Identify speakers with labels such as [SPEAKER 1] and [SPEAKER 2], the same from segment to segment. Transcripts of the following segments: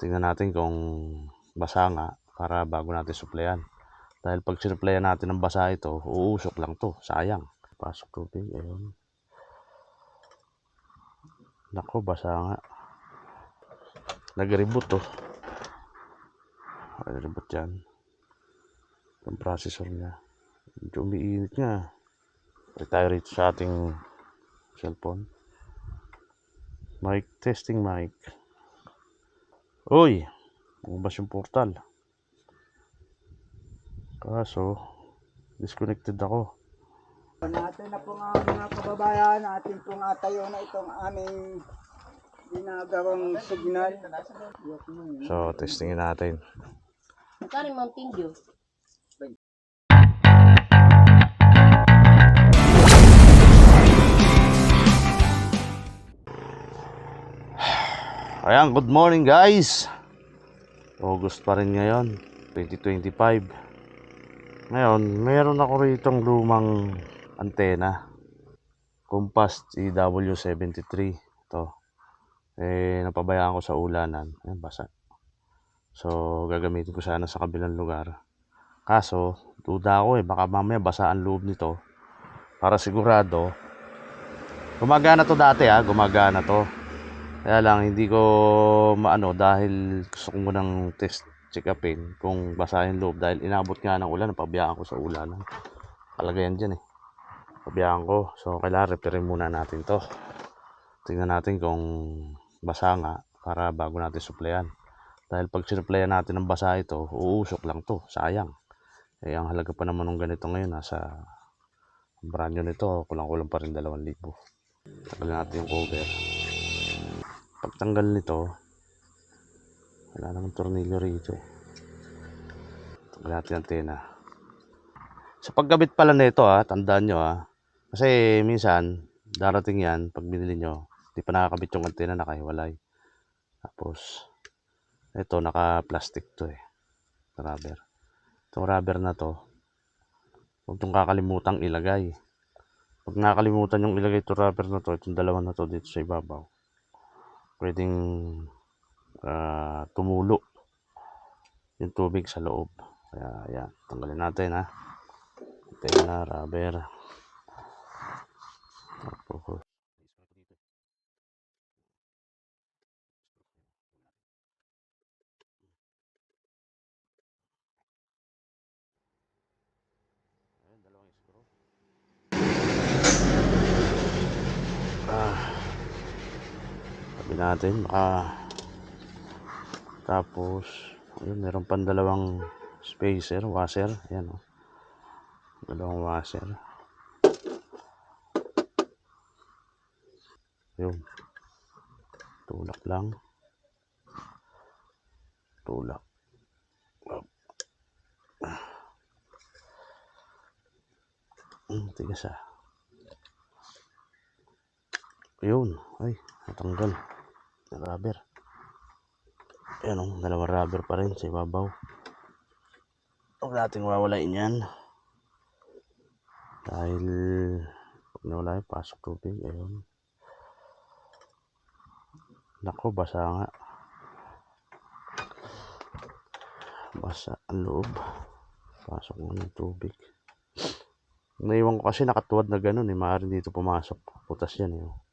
[SPEAKER 1] Tingnan natin kung basa nga para bago natin supplyan. Dahil pag sinupplyan natin ng basa ito, uusok lang to. Sayang. Pasok tubig. Ayun. Nako, basa nga. Nag-reboot to. Nag-reboot yan. Yung processor niya. Medyo umiinit nga. Balik tayo rito sa ating cellphone. Mic, testing mic. Uy! Bumabas yung portal. Kaso, disconnected ako.
[SPEAKER 2] Natin na po nga mga kababayan, atin pong atayo na itong aming ginagawang signal.
[SPEAKER 1] So, testingin natin.
[SPEAKER 3] Magkano yung Mountain Dew?
[SPEAKER 1] Ayan, good morning guys! August pa rin ngayon, 2025. Ngayon, meron ako ritong lumang antena. Compass EW73. Ito. Eh, napabayaan ko sa ulanan. Ayan, basa. So, gagamitin ko sana sa kabilang lugar. Kaso, duda ako eh, baka mamaya basa ang loob nito. Para sigurado, gumagana to dati ah, gumagana to. Kaya lang, hindi ko maano dahil gusto ko munang test check upin kung basa yung loob dahil inabot nga ng ulan, napabiyaan ko sa ulan. Kalagayan dyan eh. Pabiyaan ko. So, kailangan repairin muna natin to. Tingnan natin kung basa nga para bago natin supplyan. Dahil pag sinupplyan natin ng basa ito, uusok lang to. Sayang. Eh, ang halaga pa naman ng ganito ngayon, nasa brand new nito, kulang-kulang pa rin 2,000. Tagal natin yung cover pagtanggal nito wala namang tornilyo rito. Eh tanggal natin ang antena. Sa pagkabit pala nito ah tandaan nyo ah kasi minsan darating yan pag binili nyo di pa nakakabit yung antena nakahiwalay. Tapos ito naka plastic to eh rubber. Itong rubber na to huwag itong kakalimutang ilagay. Pag nakalimutan yung ilagay itong rubber na to itong dalawa na to dito sa ibabaw pwedeng ah, tumulo yung tubig sa loob. Kaya yan, tanggalin natin ha. Antena, rubber. Tapos, Ayun, dalawang screw. Ah, sabi natin, baka tapos, ayun, meron pang dalawang spacer, washer, ayan o. Dalawang washer. Yun. Tulak lang. Tulak. Hmm, tigas ah. Yun. Ay, natanggal. Rubber. Ayan o, dalawang rubber pa rin sa ibabaw. Huwag natin wawalain yan. Dahil pag nawala yung pasok tubig, ayun. Nako, basa nga. Basa ang loob. Pasok mo ng tubig. Naiwan ko kasi nakatuwad na ganun eh. Maaaring dito pumasok. Putas yan eh.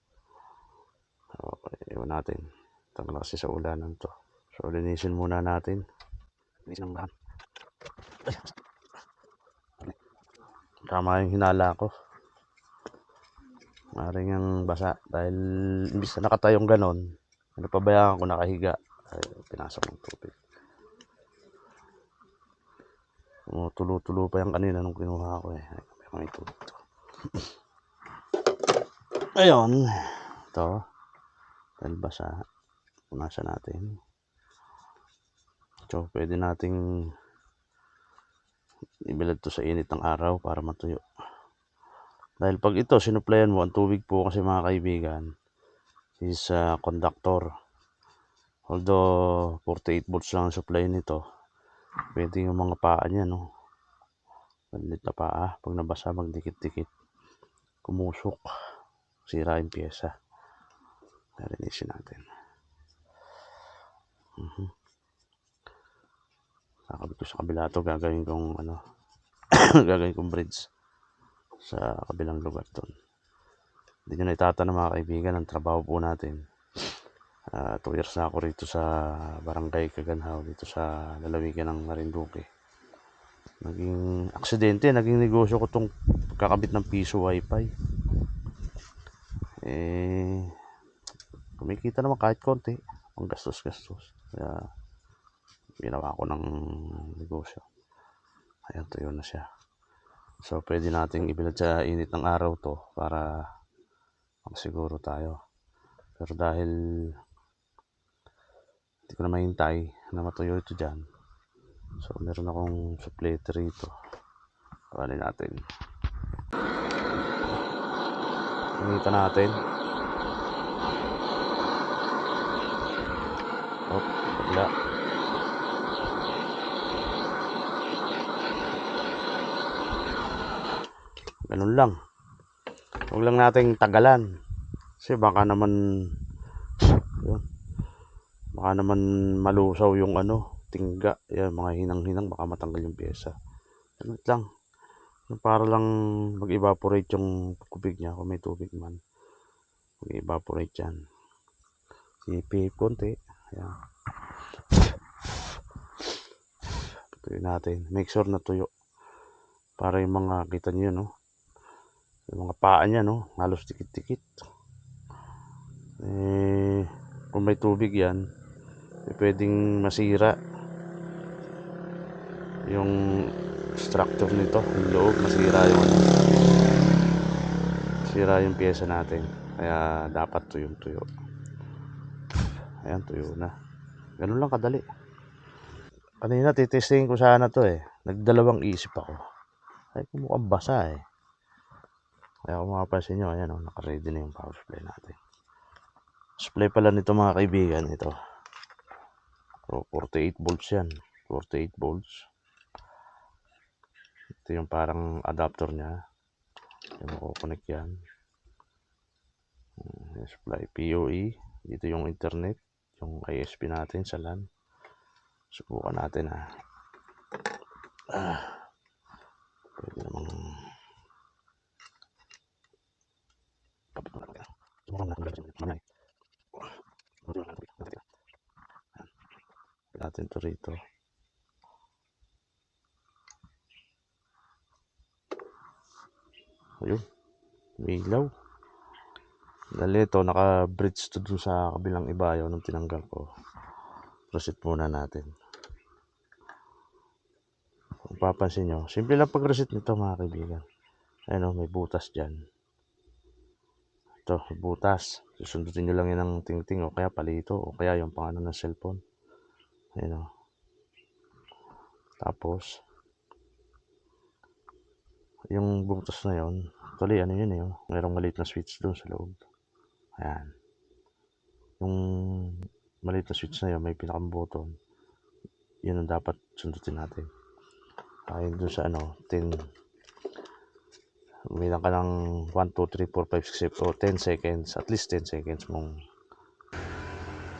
[SPEAKER 1] Oh. Okay, iwan natin. Tanggal kasi sa ulanan to. So, linisin muna natin. Linisin ang bahan. Ay. Tama yung hinala ko. Maring ang basa. Dahil imbis na nakatayong ganon, ano pabayaan ko nakahiga. Ay, pinasok ng tubig. Oh, tulo-tulo pa yung kanina nung kinuha ko eh. Ay, may tubig to. Ayun. Ito. Basa. Punasan natin. So, pwede nating ibilad to sa init ng araw para matuyo. Dahil pag ito, sinuplayan mo, ang tubig po kasi mga kaibigan is uh, conductor. Although 48 volts lang ang supply nito, pwede yung mga paa niya, no? Malit na paa, pag nabasa, magdikit-dikit. Kumusok. Sira yung pyesa. Narinisin natin. Mhm. Kakabit ko sa kabila to, gagawin kong ano, gagawin kong bridge sa kabilang lugar doon. Hindi nyo na itatanong mga kaibigan, ang trabaho po natin. Ah, two years na ako rito sa Barangay Kaganhaw, dito sa lalawigan ng Marinduque. Naging aksidente, naging negosyo ko tong kakabit ng piso wifi. Eh, kumikita naman kahit konti, ang gastos-gastos. Kaya, ginawa ko ng negosyo. Ayan, tuyo na siya. So, pwede nating ibilad sa init ng araw to para makasiguro tayo. Pero dahil hindi ko na mahintay na matuyo ito dyan. So, meron akong suppletor rito. Kawanin natin. Initan natin. Oh, wala. Ganun lang. Huwag lang nating tagalan. Kasi baka naman yun, baka naman malusaw yung ano, tingga. Yan, mga hinang-hinang baka matanggal yung pyesa. Ganun lang. Para lang mag-evaporate yung tubig niya kung may tubig man. Mag-evaporate yan. Ipihip konti. Ayan. Tuyo natin. Make sure na tuyo. Para yung mga, kita nyo no? Yung mga paa niya no? Halos tikit-tikit. Eh, kung may tubig yan, eh, pwedeng masira yung structure nito, yung loob, masira yung ano, masira yung pyesa natin. Kaya dapat tuyong tuyo. Ayan, tuyo na. Ganun lang kadali. Kanina titesting ko sana to eh. Nagdalawang isip ako. Ay, mukhang basa eh. Kaya kung mapapansin nyo, ayan o, naka-ready na yung power supply natin. Supply pala nito mga kaibigan, ito. So, 48 volts yan. 48 volts. Ito yung parang adapter niya. Yung makukonect yan. Hmm, Supply PoE. Dito yung internet. Yung ISP natin sa LAN. Subukan natin ah. Ah. Pwede namang natin. To rito. Ayun. May ilaw. Dali ito, naka-bridge to dun sa kabilang ibayo nung tinanggal ko. Proceed muna natin. Kung papansin nyo, simple lang pag-reset nito mga kaibigan. Ayun o, may butas dyan. Ito, butas. Susundutin nyo lang yan ng ting-ting o kaya palito o kaya yung pangano ng cellphone. Ayun o. Tapos, yung butas na yon actually ano yun eh, oh. mayroong maliit na switch doon sa loob. Ayan. Yung maliit na switch na yun, may pinakang button. Yun ang dapat sundutin natin. Ayun doon sa ano, 10 Umilang ka ng 1, 2, 3, 4, 5, 6, 7, o 10 seconds. At least 10 seconds mong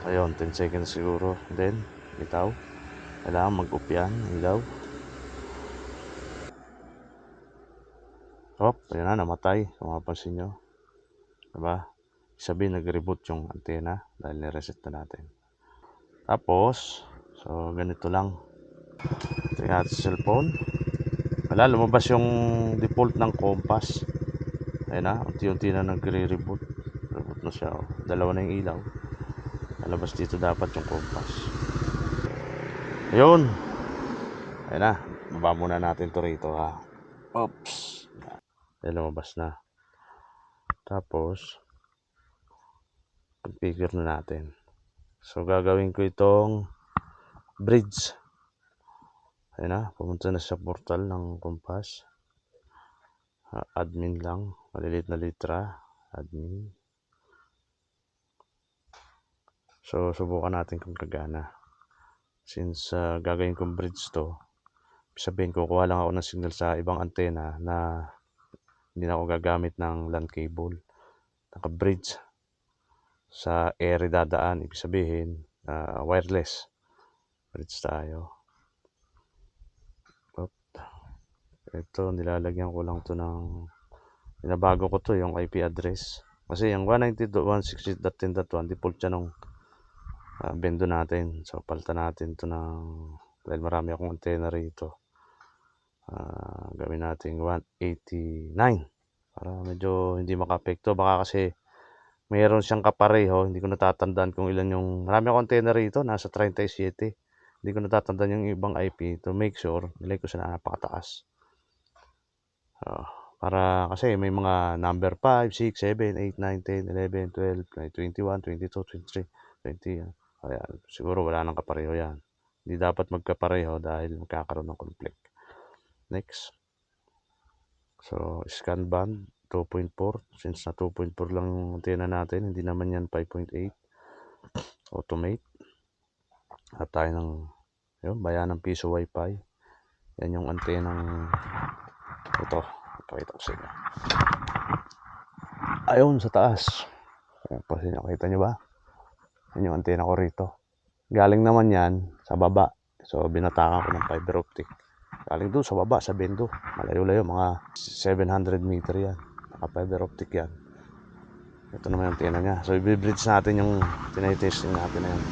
[SPEAKER 1] ayun, 10 seconds siguro. Then, bitaw. Kailangan mag-off yan, ilaw. Hop, ayun na, namatay. Kung mapapansin nyo. Diba? Sabihin, nag-reboot yung antena dahil nireset na natin. Tapos, so ganito lang. Ito yung ating cellphone. Wala, lumabas yung default ng compass. Ayun na, unti-unti na nagre-reboot. Reboot na siya. Oh. Dalawa na yung ilaw. Lalabas dito dapat yung compass. Ayun. Ayun na. Baba muna natin to rito ha. Oops. Ayun, lumabas na. Tapos, configure na natin. So, gagawin ko itong bridge. Ayun na, pumunta na sa portal ng Compass. Ah, admin lang, malilit na litra. Admin. So, subukan natin kung kagana. Since ah, gagawin kong bridge to, sabihin ko, kuha lang ako ng signal sa ibang antena na hindi na ako gagamit ng LAN cable. Naka-bridge sa area dadaan. Ibig sabihin, ah, wireless. Bridge tayo. Op. Ito, nilalagyan ko lang to ng binabago ko to yung IP address. Kasi yung 192.168.10.1 default siya nung uh, bendo natin. So, palitan natin to ng dahil marami akong antenna rito. Ah, gawin natin 189 para medyo hindi makapekto. Baka kasi mayroon siyang kapareho. Hindi ko natatandaan kung ilan yung... Marami akong antenna rito. Nasa 37. Hindi ko natatandaan yung ibang IP. To make sure, nilay ko sa napakataas. So, para kasi may mga number 5, 6, 7, 8, 9, 10, 11, 12, 21, 22, 23, 20. Ayan. Siguro wala nang kapareho yan. Hindi dapat magkapareho dahil magkakaroon ng conflict. Next. So, scan band 2.4. Since na 2.4 lang yung antena natin, hindi naman yan 5.8. Automate. At tayo ng yun, bayan ng piso wifi. Yan yung antena ng ito. Ipakita ko sa inyo. Ayun, sa taas. Ayan po, nakita nyo ba? Yan yung antena ko rito. Galing naman yan sa baba. So, binatakan ko ng fiber optic. Galing doon sa baba, sa bendo. Malayo-layo, mga 700 meter yan. Naka-fiber optic yan. Ito naman yung antena niya. So, i-bridge natin yung tinay-testing natin na yan.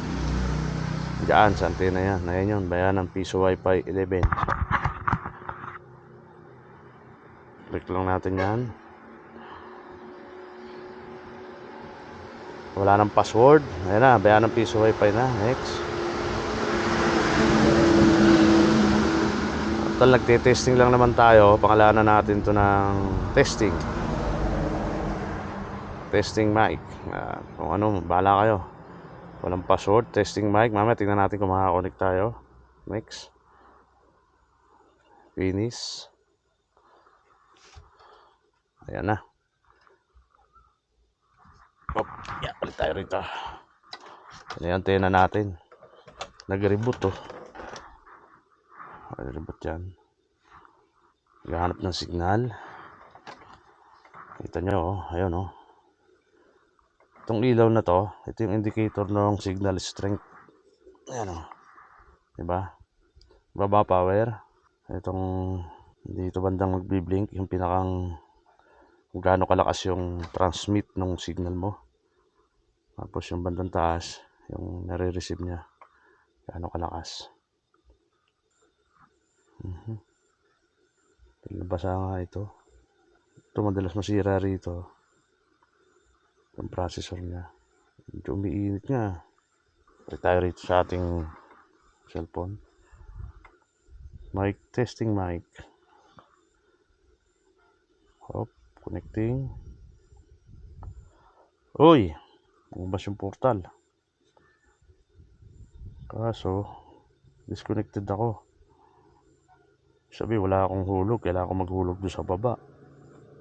[SPEAKER 1] Diyan sa antena yan. Ayan yun, bayan ng piso wifi 11. Click lang natin yan. Wala nang password. Ayan na, bayan ng piso wifi na. Next. Total, nagte-testing lang naman tayo. Pangalanan natin to ng testing. Testing mic. Ah, kung ano, bahala kayo. Walang password. Testing mic. Mamaya tingnan natin kung makakonnect tayo. Next. Finish. Ayan na. Op, yeah, palit tayo rito. Ano yung antena natin? Nag-reboot to. Nag-reboot yan. Naghahanap ng signal. Kita nyo, oh. Ayun, oh. Itong ilaw na to, ito yung indicator ng signal strength. Ayan, oh. Diba? Baba power. Itong dito bandang magbiblink, yung pinakang kung gaano kalakas yung transmit ng signal mo. Tapos yung bandang taas, yung nare-receive niya, gaano kalakas. Mhm. Nabasa nga ito. Ito madalas masira rito. Yung processor niya. Medyo umiinit nga. Retire rito sa ating cellphone. Mic, testing mic. Hop, connecting. Uy! Lumabas yung portal. Kaso, disconnected ako. Sabi, wala akong hulog. Kailangan ko maghulog doon sa baba.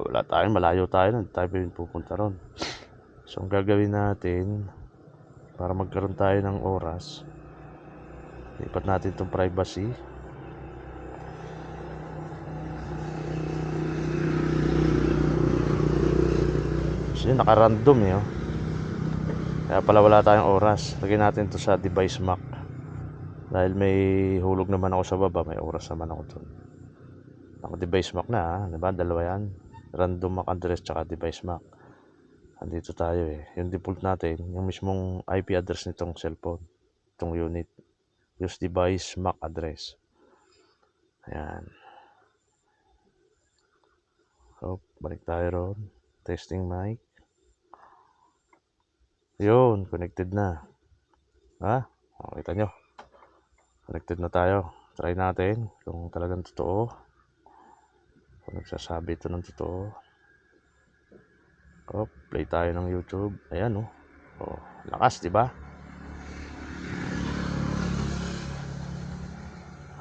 [SPEAKER 1] Wala tayo, malayo tayo nun. Tayo pa pupunta ron. So, ang gagawin natin, para magkaroon tayo ng oras, lipat natin itong privacy. Kasi naka-random eh. Oh. Kaya pala wala tayong oras. Lagyan natin to sa device map. Dahil may hulog naman ako sa baba, may oras naman ako doon. Ako device map na ha. Diba? Dalawa yan. Random MAC address tsaka device map. Andito tayo eh. Yung default natin, yung mismong IP address nitong cellphone. Itong unit. Use device MAC address. Ayan. So, balik tayo ron. Testing mic. Yun, connected na. Ha? O, kita nyo. Connected na tayo. Try natin kung talagang totoo. Kung nagsasabi ito ng totoo. Oh, play tayo ng YouTube. Ayan oh. Oh, lakas, di ba?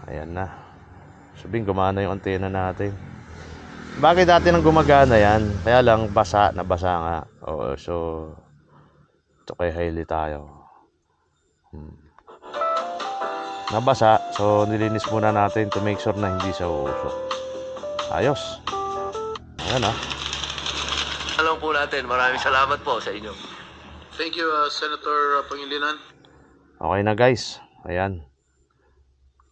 [SPEAKER 1] Ayan na. Sabihin, gumana yung antena natin. Bakit dati nang gumagana yan? Kaya lang, basa, nabasa nga. Oo, so, ito kay Hailey tayo. Hmm. Nabasa, so nilinis muna natin to make sure na hindi siya uusok. Ayos. Ayan ah.
[SPEAKER 4] Alam po natin, maraming salamat po sa inyo.
[SPEAKER 5] Thank you, uh, Senator uh, Pangilinan.
[SPEAKER 1] Okay na guys. Ayan.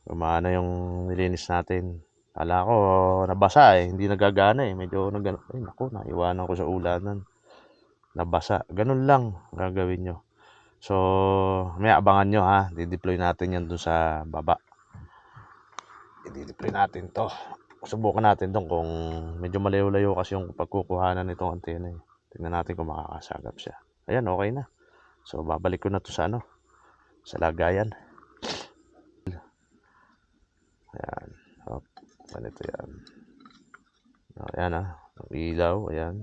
[SPEAKER 1] Gumana yung nilinis natin. Kala ko nabasa eh. Hindi nagagana eh. Medyo nag... Ay naku, naiwanan ko sa ulanan. Nabasa. Ganun lang gagawin nyo. So, may abangan nyo ha. Dideploy natin yan dun sa baba. I-deploy natin to. Subukan natin tong kung medyo malayo-layo kasi yung pagkukuhanan nitong antena eh. Tingnan natin kung makakasagap siya. Ayan, okay na. So, babalik ko na to sa ano. Sa lagayan. Ayan. Hop. Ganito yan. Ayan ah. Ang ilaw. Ayan.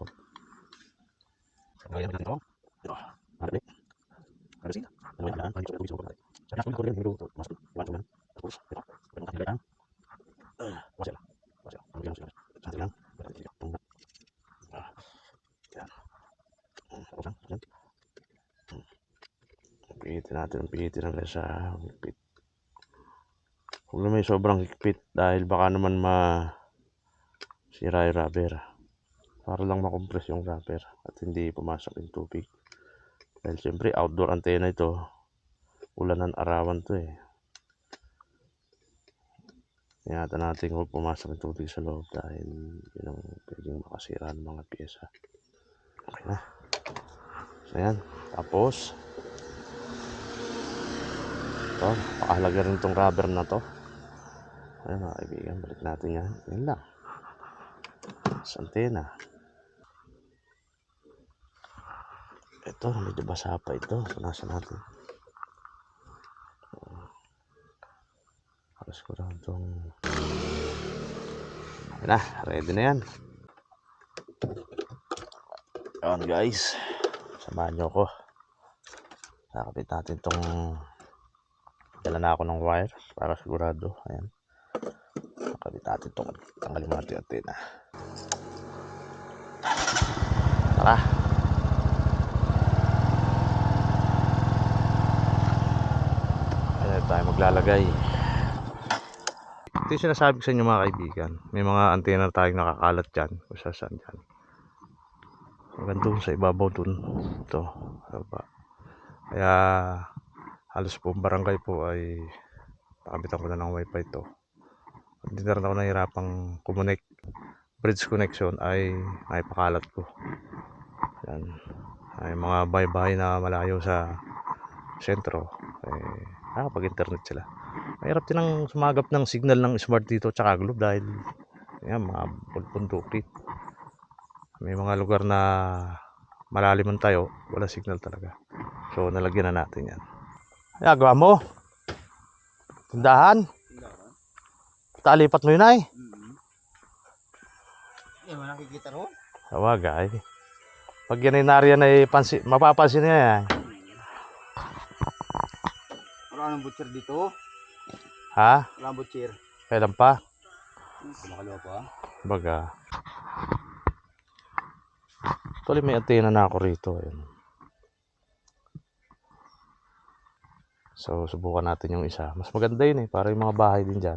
[SPEAKER 1] Hop. Lagayan natin ito. Ito. Marami. Ano sila? Ano yan? Ano yung sulit ko Sa nasun ko rin. Hindi ko ito. Mas. Iwan ko man. Tapos. Ito. Ganun ang lagayan. Ah. Wasa lang. Wasa lang. Ano yan sila? Sa atin lang. Ganun sila. Tung na. Ah. Ayan. Hmm, Tapos lang. Ayan. Hmm. Pihitin natin. Pihitin natin sa higpit. Huwag na may sobrang higpit dahil baka naman ma sira yung rubber. Para lang makompress yung rubber at hindi pumasok yung tubig. Dahil siyempre outdoor antenna ito. Ulanan arawan to eh. Ingatan natin huwag pumasok yung tubig sa loob dahil yun ang pwedeng makasira ng mga pyesa. Okay na. So yan. Tapos ito, pakahalaga rin itong rubber na to. Ayun mga kaibigan, balik natin yan. Yan lang. Sa antena. Ito, medyo basa pa ito. Punasan natin. Lang itong... Ayun na, ready na yan. Ayan guys. Samahan nyo ako. Nakapit natin itong... Dala na ako ng wire para sigurado. Ayan. Nakabit natin itong tanggalin natin yung antena. Tara. Ayan tayo maglalagay. Ito yung sinasabi ko sa inyo mga kaibigan. May mga antena tayong nakakalat dyan. Kung saan saan dyan. Hanggang doon sa ibabaw doon. Ito. Baba. Kaya halos buong barangay po ay nakabitan ko na ng wifi to. Hindi na rin ako nahihirapang kumonek. Bridge connection ay naipakalat ko. Yan. Ay mga bahay-bahay na malayo sa sentro. Eh, nakapag-internet sila. Mahirap din ang sumagap ng signal ng smart dito tsaka globe dahil yan, mga bundukit. May mga lugar na malalim ang tayo, wala signal talaga. So, nalagyan na natin yan. Ay, agawa mo. Tindahan. Talipat mo yun ay.
[SPEAKER 2] Eh, wala nakikita ro?
[SPEAKER 1] Tawagay. Pag yan ay nariyan ay pansi, mapapansin niya yan.
[SPEAKER 2] Wala nang butcher dito.
[SPEAKER 1] Ha?
[SPEAKER 2] Wala nang butcher.
[SPEAKER 1] Kailan pa?
[SPEAKER 2] Kumakalawa pa.
[SPEAKER 1] Baga. Tuloy may antena na ako rito. Ayun. So, subukan natin yung isa. Mas maganda yun eh. Para yung mga bahay din dyan.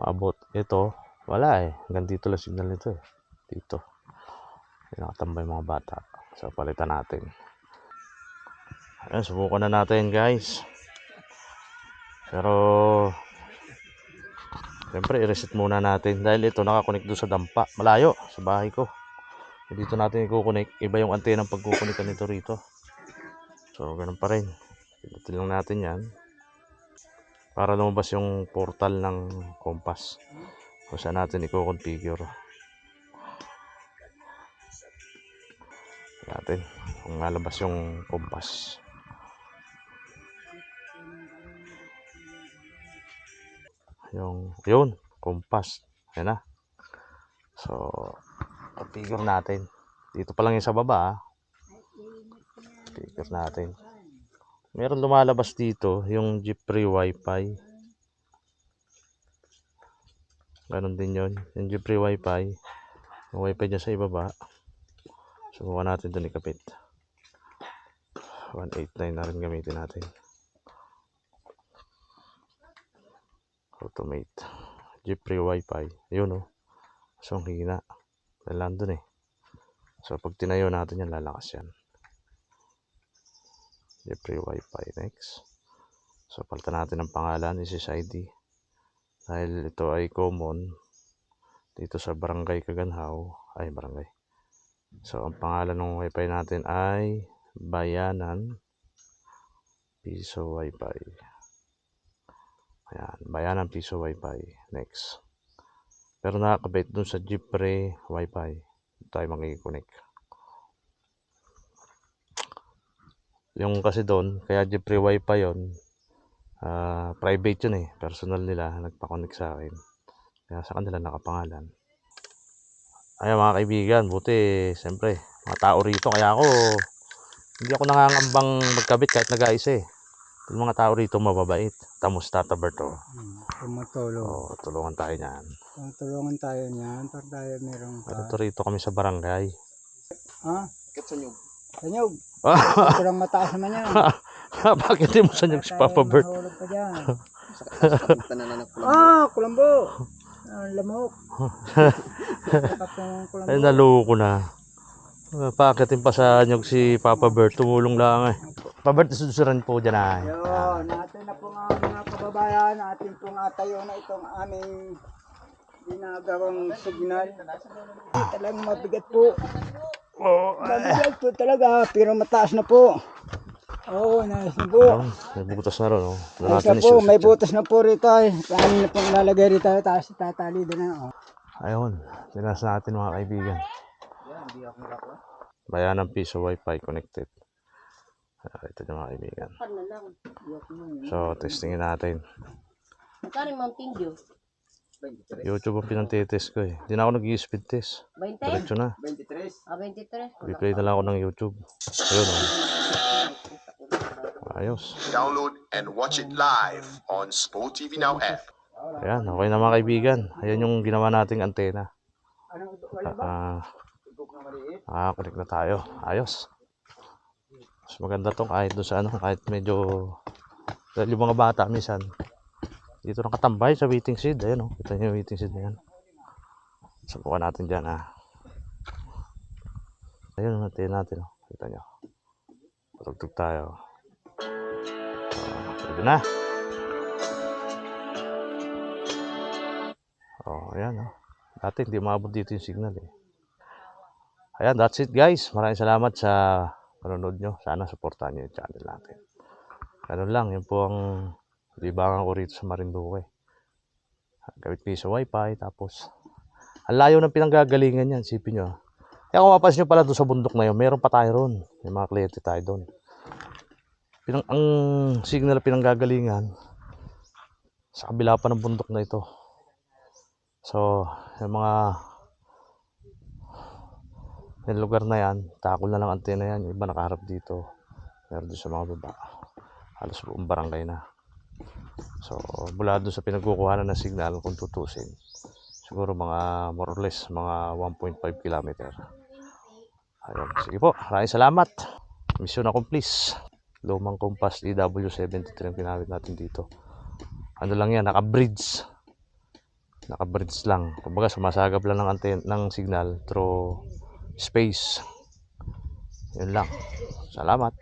[SPEAKER 1] Maabot. Ito, wala eh. Hanggang dito lang signal nito eh. Dito. Nakatambay mga bata. So, palitan natin. Ayan, subukan na natin guys. Pero, Siyempre, i-reset muna natin dahil ito nakakonect doon sa dampa. Malayo sa bahay ko. Dito natin i-connect. Iba yung antena ng pagkukunik nito rito. So, ganun pa rin. Pinutin lang natin yan. Para lumabas yung portal ng compass. Kung saan natin i-configure. Natin. Kung lalabas yung compass. Yung yun compass. Yan na. So configure natin. Dito pa lang yung sa baba ah. configure natin. Meron lumalabas dito yung jeep free wifi. Ganun din yun. Yung jeep free wifi. Yung wifi dyan sa ibaba. Subukan natin dun ikapit 189 na rin gamitin natin automate jeep free wifi ayun oh so ang hina dahil nandun eh so pag tinayo natin yan lalakas yan Jeffrey Wi-Fi next. So, palitan natin ang pangalan, SSID. Dahil ito ay common dito sa Barangay Kaganhaw. Ay, barangay. So, ang pangalan ng Wi-Fi natin ay Bayanan Piso Wi-Fi. Ayan, Bayanan Piso Wi-Fi. Next. Pero nakakabit dun sa Jeffrey Wi-Fi. Tayo makikonnect. Yung kasi doon, kaya Jeffrey Wi-Fi yon ah, private yun eh. Personal nila, nagpa-connect sa akin. Kaya sa kanila nakapangalan. Ayun mga kaibigan, buti, siyempre, mga tao rito. Kaya ako, hindi ako nangangambang magkabit kahit nag-aisa eh. Yung mga tao rito mababait. Tamos Tata Berto.
[SPEAKER 2] Hmm, tumutulong.
[SPEAKER 1] Oh, tulungan tayo niyan.
[SPEAKER 2] Tulungan tayo niyan para tayo merong
[SPEAKER 1] Ito rito kami sa barangay.
[SPEAKER 2] Ha?
[SPEAKER 4] Katsanyog.
[SPEAKER 2] Kanyog. Kurang mataas naman yan.
[SPEAKER 1] Bakit di mo sa si Papa Bert?
[SPEAKER 2] Mahulog pa dyan. Ah, kulambo. Ah, lamok.
[SPEAKER 1] Ay, naluko na. Paakitin pa sa nyog si Papa Bert. Tumulong lang eh. Papa Bert, susuran po dyan ay.
[SPEAKER 2] Ayun, natin na po nga mga kababayan, atin pong atayo na itong aming ginagawang signal. Talagang mabigat po.
[SPEAKER 1] Oh,
[SPEAKER 2] Mabigat po talaga, pero mataas na po. Oo, oh, nice na po.
[SPEAKER 1] May butas na ron. Oh.
[SPEAKER 2] Na
[SPEAKER 1] natin
[SPEAKER 2] po, may butas na po rito ay. Paano na pong lalagay rito, tapos tatali doon na. Oh.
[SPEAKER 1] Ayun, dinas natin mga kaibigan. Bayan ng piso wifi connected. Ah, ito yung mga kaibigan. So, testingin natin.
[SPEAKER 3] Magkano yung Mountain Dew?
[SPEAKER 1] YouTube ang pinantitest ko eh. Hindi na ako nag-speed test.
[SPEAKER 3] 20?
[SPEAKER 1] Diretso na.
[SPEAKER 4] 23.
[SPEAKER 3] Ah, 23?
[SPEAKER 1] Replay na lang ako ng YouTube. Ayun oh. Ayos.
[SPEAKER 5] Download and watch it live on Spo TV Now app.
[SPEAKER 1] Ayan, okay na mga kaibigan. Ayan yung ginawa nating antena.
[SPEAKER 2] Ano, wala ba?
[SPEAKER 1] Ah, nakakakulik na tayo. Ayos. Mas maganda tong kahit doon sa ano, kahit medyo yung mga bata minsan dito nakatambay sa waiting shed. Ayan oh, kita niyo yung waiting shed na yan. Subukan natin dyan ah. Ayun, natin natin oh. Kita niyo. Patugtog tayo. Oh, pwede na. Oh, ayan oh. Dati hindi maabot dito yung signal eh. Ayan, that's it guys. Maraming salamat sa panonood nyo. Sana supportahan nyo yung channel natin. Ganun lang, yun po ang libangan ko rito sa Marinduque. Kayo sa wifi, tapos ang layo ng pinanggagalingan yan, sipin nyo. Kaya kung mapansin nyo pala doon sa bundok na yun, meron pa tayo ron. May mga kliyente tayo doon. Pinang, ang signal na pinanggagalingan, sa kabila pa ng bundok na ito. So, yung mga yung lugar na yan, takol na lang antena yan. Iba nakaharap dito. Meron doon sa mga baba. Halos buong barangay na. So, mula doon sa pinagkukuhanan ng signal, kung tutusin, siguro mga more or less, mga 1.5 kilometer. Ayun. Sige po, maraming salamat. Mission accomplished. Lumang Compass EW73 ang ginamit natin dito. Ano lang yan, naka-bridge naka-bridge lang. Kumbaga sumasagap lang ng anten ng signal through space. Yun lang. Salamat.